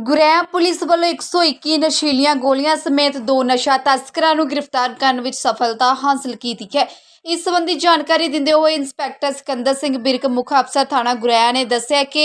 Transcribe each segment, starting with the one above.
ਗੁਰੇਆ police ਵੱਲੋਂ 121 ਨਸ਼ੀਲੀਆਂ ਗੋਲੀਆਂ ਸਮੇਤ ਦੋ ਨਸ਼ਾ ਤਸਕਰਾਂ ਨੂੰ ਗ੍ਰਿਫਤਾਰ ਕਰਨ ਵਿੱਚ ਸਫਲਤਾ ਹਾਸਲ ਕੀਤੀ ਹੈ। ਇਸ ਸੰਬੰਧੀ ਜਾਣਕਾਰੀ ਦਿੰਦੇ ਹੋਏ ਇੰਸਪੈਕਟਰ ਸਿਕੰਦਰ ਸਿੰਘ ਬਿਰਕ, ਮੁੱਖ ਅਫਸਰ ਥਾਣਾ ਗੁਰੇਆ ਨੇ ਦੱਸਿਆ ਕਿ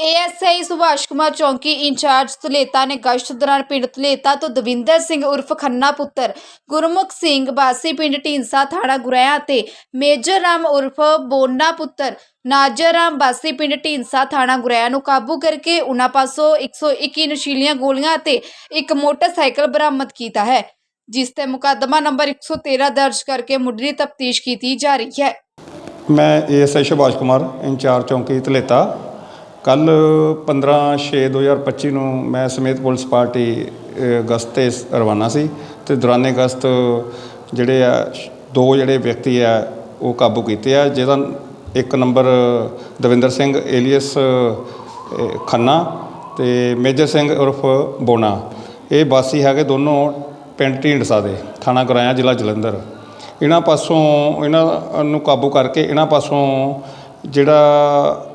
ਏਐਸਆਈ ਸੁਭਾਸ਼ ਕੁਮਾਰ ਚੌਂਕੀ ਇੰਚਾਰਜ ਤੁਲੇਤਾ ਨੇ ਗਸ਼ਤ ਦੌਰਾਨ ਪਿੰਡ ਤੁਲੇਤਾ ਤੋਂ ਦਵਿੰਦਰ ਸਿੰਘ ਉਰਫ ਖੰਨਾ ਪੁੱਤਰ, ਗੁਰਮੁਖ ਸਿੰਘ ਬਾਸੀ ਪਿੰਡ ਢੀਂਸਾ ਥਾਣਾ ਗੁਰੇਆ ਤੇ ਮੇਜਰ ਰਾਮ ਉਰਫ ਬੋਨਾ ਪੁੱਤਰ, ਨਾਜਰ ਰਾਮ ਬਾਸੀ ਪਿੰਡ ਢੀਂਸਾ ਥਾਣਾ ਗੁਰੇਆ ਨੂੰ ਕਾਬੂ ਕਰਕੇ ਉਹਨਾਂ ਪਾਸੋਂ 121 ਨਸ਼ੀਲੀਆਂ ਗੋਲੀਆਂ ਅਤੇ ਇੱਕ ਮੋਟਰਸਾਈਕਲ ਬਰਾਮਦ ਕੀਤਾ ਹੈ। ਜਿਸ ਤੇ ਮੁਕੱਦਮਾ ਨੰਬਰ 113 ਦਰਜ ਕਰਕੇ ਮੁੱਢਲੀ ਤਫਤੀਸ਼ ਕੀਤੀ ਜਾ ਰਹੀ ਹੈ। ਮੈਂ ਏਐਸਆਈ ਸੁਭਾਸ਼ ਕੁਮਾਰ ਇੰਚਾਰਜ ਚੌਂਕੀ ਧਲੇਤਾ। ਕੱਲ 15/6/2025 ਨੂੰ ਮੈਂ ਸਮੇਤ ਪੁਲਿਸ ਪਾਰਟੀ ਅ, ਗਸਤ ਤੇ ਰਵਾਨਾ ਸੀ ਤੇ ਦੌਰਾਨੇ ਗਸਤ ਜਿਹੜੇ ਆ ਦੋ ਜਿਹੜੇ ਵਿਅਕਤੀ ਆ ਉਹ ਕਾਬੂ ਕੀਤੇ ਆ। ਜਿਹਦਾ ਇੱਕ ਨੰਬਰ ਦਵਿੰਦਰ ਸਿੰਘ ਏਲੀਅਸ ਖੰਨਾ ਤੇ ਮੇਜਰ ਸਿੰਘ ਉਰਫ ਬੋਨਾ। ਇਹ ਵਾਸੀ ਹੈਗੇ ਦੋਨੋਂ ਪਿੰਡ ਢੀਂਡਸਾ ਦੇ, ਥਾਣਾ ਗੁਰਾਇਆ, ਜ਼ਿਲ੍ਹਾ ਜਲੰਧਰ। ਇਹਨਾਂ ਪਾਸੋਂ, ਇਹਨਾਂ ਨੂੰ ਕਾਬੂ ਕਰਕੇ ਇਹਨਾਂ ਪਾਸੋਂ ਜਿਹੜਾ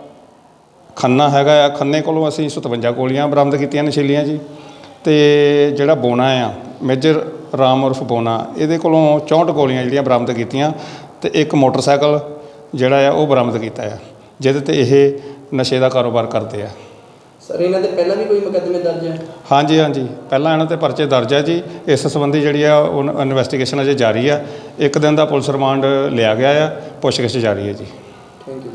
ਖੰਨਾ ਹੈਗਾ ਆ, ਖੰਨੇ ਕੋਲੋਂ ਅਸੀਂ 57 ਗੋਲੀਆਂ ਬਰਾਮਦ ਕੀਤੀਆਂ ਨਸ਼ੀਲੀਆਂ ਜੀ। ਤੇ ਜਿਹੜਾ ਬੋਨਾ ਆ, ਮੇਜਰ ਰਾਮ ਉਰਫ ਬੋਨਾ, ਇਹਦੇ ਕੋਲੋਂ 64 ਗੋਲੀਆਂ ਜਿਹੜੀਆਂ ਬਰਾਮਦ ਕੀਤੀਆਂ ਤੇ ਇੱਕ ਮੋਟਰਸਾਈਕਲ ਜਿਹੜਾ ਆ, ਉਹ ਬਰਾਮਦ ਕੀਤਾ ਆ, ਜਿਹਦੇ ਤੇ ਇਹ ਨਸ਼ੇ ਦਾ ਕਾਰੋਬਾਰ ਕਰਦੇ ਆ। ਸਰ ਇਹਨਾਂ ਦੇ ਪਹਿਲਾਂ ਵੀ ਕੋਈ ਮੁਕੱਦਮੇ ਦਰਜ ਹੈ ਹਾਂਜੀ ਹਾਂਜੀ। ਪਹਿਲਾਂ ਇਹਨਾਂ ਤੇ ਪਰਚੇ ਦਰਜ ਹੈ ਜੀ। ਇਸ ਸੰਬੰਧੀ ਜਿਹੜੀ ਆ ਉਹ ਇਨਵੈਸਟੀਗੇਸ਼ਨ ਅਜੇ ਜਾਰੀ ਆ। ਇੱਕ ਦਿਨ ਦਾ ਪੁਲਿਸ ਰਿਮਾਂਡ ਲਿਆ ਗਿਆ ਆ। ਪੁੱਛਗਿੱਛ ਜਾਰੀ ਹੈ ਜੀ। ਥੈਂਕ ਯੂ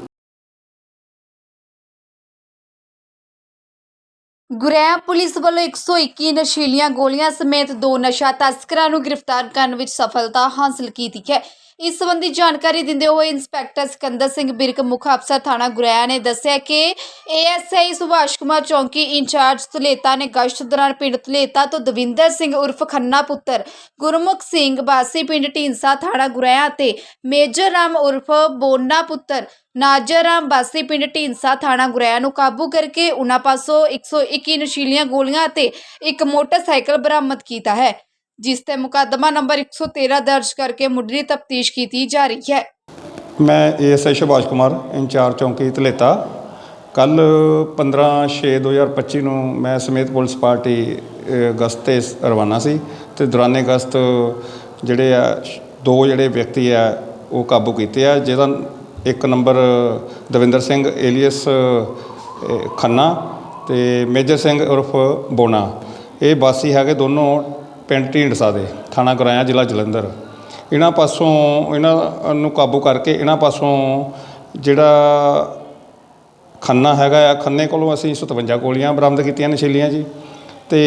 ਗੁਰੇਆ ਪੁਲਿਸ ਵੱਲੋਂ 121 ਨਸ਼ੀਲੀਆਂ ਗੋਲੀਆਂ ਸਮੇਤ ਦੋ ਨਸ਼ਾ ਤਸਕਰਾਂ ਨੂੰ ਗ੍ਰਿਫਤਾਰ ਕਰਨ ਵਿੱਚ ਸਫਲਤਾ ਹਾਸਲ ਕੀਤੀ ਹੈ। ਇਸ ਸੰਬੰਧੀ ਜਾਣਕਾਰੀ ਦਿੰਦੇ ਹੋਏ ਇੰਸਪੈਕਟਰ ਸਿਕੰਦਰ ਸਿੰਘ ਬਿਰਕ, ਮੁੱਖ ਅਫਸਰ ਥਾਣਾ ਗੁਰੇਆ ਨੇ ਦੱਸਿਆ ਕਿ ਏਐਸਆਈ ਸੁਭਾਸ਼ ਕੁਮਾਰ ਚੌਂਕੀ ਇੰਚਾਰਜ ਤੁਲੇਤਾ ਨੇ ਗਸ਼ਤ ਦੌਰਾਨ ਪਿੰਡ ਤੁਲੇਤਾ ਤੋਂ ਦਵਿੰਦਰ ਸਿੰਘ ਉਰਫ ਖੰਨਾ ਪੁੱਤਰ, ਗੁਰਮੁਖ ਸਿੰਘ ਬਾਸੀ ਪਿੰਡ ਢੀਂਸਾ ਥਾਣਾ ਗੁਰੇਆ ਤੇ ਮੇਜਰ ਰਾਮ ਉਰਫ ਬੋਨਾ ਪੁੱਤਰ, ਨਾਜਰ ਰਾਮ ਬਾਸੀ ਪਿੰਡ ਢੀਂਸਾ ਥਾਣਾ ਗੁਰੇਆ ਨੂੰ ਕਾਬੂ ਕਰਕੇ ਉਹਨਾਂ ਪਾਸੋਂ 121 ਨਸ਼ੀਲੀਆਂ ਗੋਲੀਆਂ ਅਤੇ ਇੱਕ ਮੋਟਰਸਾਈਕਲ ਬਰਾਮਦ ਕੀਤਾ ਹੈ। ਜਿਸ ਤੇ ਮੁਕੱਦਮਾ ਨੰਬਰ 113 ਦਰਜ ਕਰਕੇ ਮੁੱਢਲੀ ਤਫਤੀਸ਼ ਕੀਤੀ ਜਾ ਰਹੀ ਹੈ। ਮੈਂ ਏਐਸਆਈ ਸੁਭਾਸ਼ ਕੁਮਾਰ ਇੰਚਾਰਜ ਚੌਂਕੀ ਧਲੇਤਾ। ਕੱਲ 15/6/2025 ਨੂੰ ਮੈਂ ਸਮੇਤ ਪੁਲਿਸ ਪਾਰਟੀ ਅ, ਗਸਤ ਤੇ ਰਵਾਨਾ ਸੀ ਤੇ ਦੌਰਾਨੇ ਗਸਤ ਜਿਹੜੇ ਆ ਦੋ ਜਿਹੜੇ ਵਿਅਕਤੀ ਆ ਉਹ ਕਾਬੂ ਕੀਤੇ ਆ ਜਿਹਦਾ ਇੱਕ ਨੰਬਰ ਦਵਿੰਦਰ ਸਿੰਘ ਏਲੀਅਸ ਖੰਨਾ ਤੇ ਮੇਜਰ ਸਿੰਘ ਉਰਫ ਬੋਨਾ। ਇਹ ਵਾਸੀ ਹੈਗੇ ਦੋਨੋਂ ਪਿੰਡ ਢੀਂਡਸਾ ਦੇ ਥਾਣਾ ਗੁਰਾਇਆ, ਜ਼ਿਲ੍ਹਾ ਜਲੰਧਰ। ਇਹਨਾਂ ਪਾਸੋਂ, ਇਹਨਾਂ ਨੂੰ ਕਾਬੂ ਕਰਕੇ ਇਹਨਾਂ ਪਾਸੋਂ ਜਿਹੜਾ ਖੰਨਾ ਹੈਗਾ ਆ, ਖੰਨੇ ਕੋਲੋਂ ਅਸੀਂ 57 ਗੋਲੀਆਂ ਬਰਾਮਦ ਕੀਤੀਆਂ ਨਸ਼ੀਲੀਆਂ ਜੀ। ਤੇ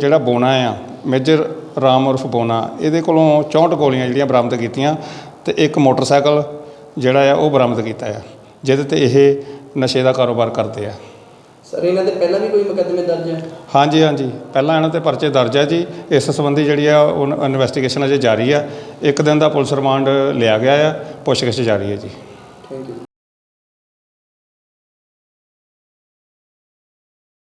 ਜਿਹੜਾ ਬੋਨਾ ਆ, ਮੇਜਰ ਰਾਮ ਉਰਫ ਬੋਨਾ ਇਹਦੇ ਕੋਲੋਂ 64 ਗੋਲੀਆਂ ਜਿਹੜੀਆਂ ਬਰਾਮਦ ਕੀਤੀਆਂ ਤੇ ਇੱਕ ਮੋਟਰਸਾਈਕਲ ਜਿਹੜਾ ਆ, ਉਹ ਬਰਾਮਦ ਕੀਤਾ ਆ, ਜਿਹਦੇ ਤੇ ਇਹ ਨਸ਼ੇ ਦਾ ਕਾਰੋਬਾਰ ਕਰਦੇ ਆ। ਸਰ ਇਹਨਾਂ ਦੇ ਪਹਿਲਾਂ ਵੀ ਕੋਈ ਮੁਕੱਦਮੇ ਦਰਜ ਹੈ? ਹਾਂਜੀ ਹਾਂਜੀ। ਪਹਿਲਾਂ ਇਹਨਾਂ ਤੇ ਪਰਚੇ ਦਰਜ ਹੈ ਜੀ। ਇਸ ਸੰਬੰਧੀ ਜਿਹੜੀ ਆ ਉਹ ਇਨਵੈਸਟੀਗੇਸ਼ਨ ਅਜੇ ਜਾਰੀ ਆ। ਇੱਕ ਦਿਨ ਦਾ ਪੁਲਿਸ ਰਿਮਾਂਡ ਲਿਆ ਗਿਆ ਆ। ਪੁੱਛਗਿੱਛ ਜਾਰੀ ਹੈ ਜੀ। Thank you